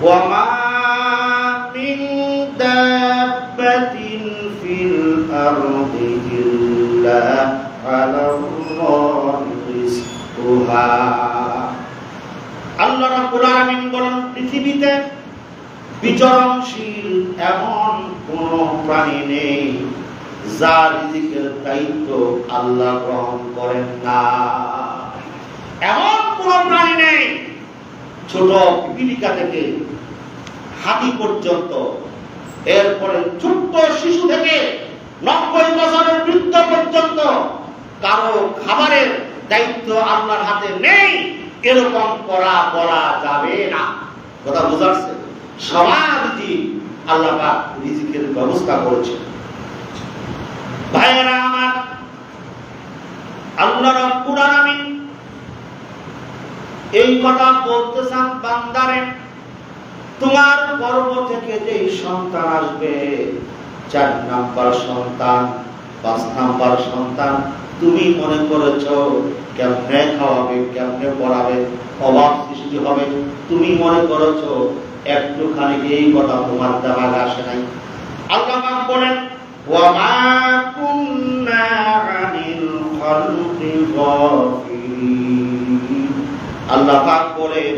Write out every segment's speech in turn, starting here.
وما من دابة في الأرض إلا على الله رزقها আল্লাহ রাব্বুল আলামিন বলেন পৃথিবীতে বিচরণশীল এমন কোন প্রাণী নেই যার রিজিকের দায়িত্ব আল্লাহ গ্রহণ করেন না এমন কোন প্রাণী নেই ছোট পিপিলিকা থেকে হাতি পর্যন্ত। এরপরে ছোট্ট শিশু থেকে নব্বই বছরের বৃদ্ধ পর্যন্ত কারও খাবারের দায়িত্ব আল্লাহর হাতে নেই, এরকম করা বলা যাবে না। কথা বোঝাচ্ছে সবার জীব আল্লাহ পাক রিজিকের ব্যবস্থা করেছে? ভাইয়েরা আমার, আল্লাহ রাব্বুল এই কথা বলতে চান বান্দারে, তোমার গর্ভ থেকে যে সন্তান আসবে, চার নাম্বার সন্তান, পাঁচ নাম্বার সন্তান, তুমি মনে করেছ কেমনে খাওয়াবে, কেমনে পড়াবে, অভাব সৃষ্টি হবে। তুমি মনে করেছ একটুখানি এই কথা তোমার দেওয়ার আসে নাই। আল্লাহ বলেন আল্লাহ পাক বলেন,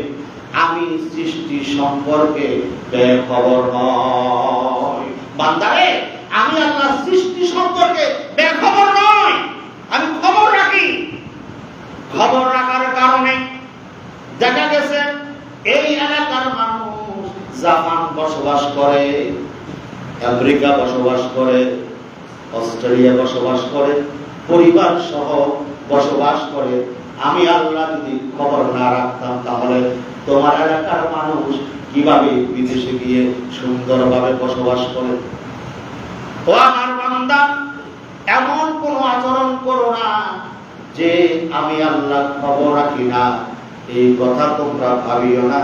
আমি সৃষ্টি সম্পর্কে বেখবর নয় বান্দারে, আমি আল্লাহ সৃষ্টি সম্পর্কে বেখবর নয় আমি খবর রাখি। খবর রাখার কারণে দেখা গেছে, এই এলাকার মানুষ জাপান বসবাস করে, আমেরিকা বসবাস করে, অস্ট্রেলিয়া বসবাস করে পরিবার সহ বসবাস করে, আমি আল্লাহ যদি খবর না রাখতাম তাহলে তোমার এলাকার মানুষ কীভাবে বিদেশে গিয়ে সুন্দরভাবে বসবাস করে? এমন কোন আচরণ করো না যে আমি আল্লাহ খবর রাখি না। এই কথা তোমরা ভাবিও না।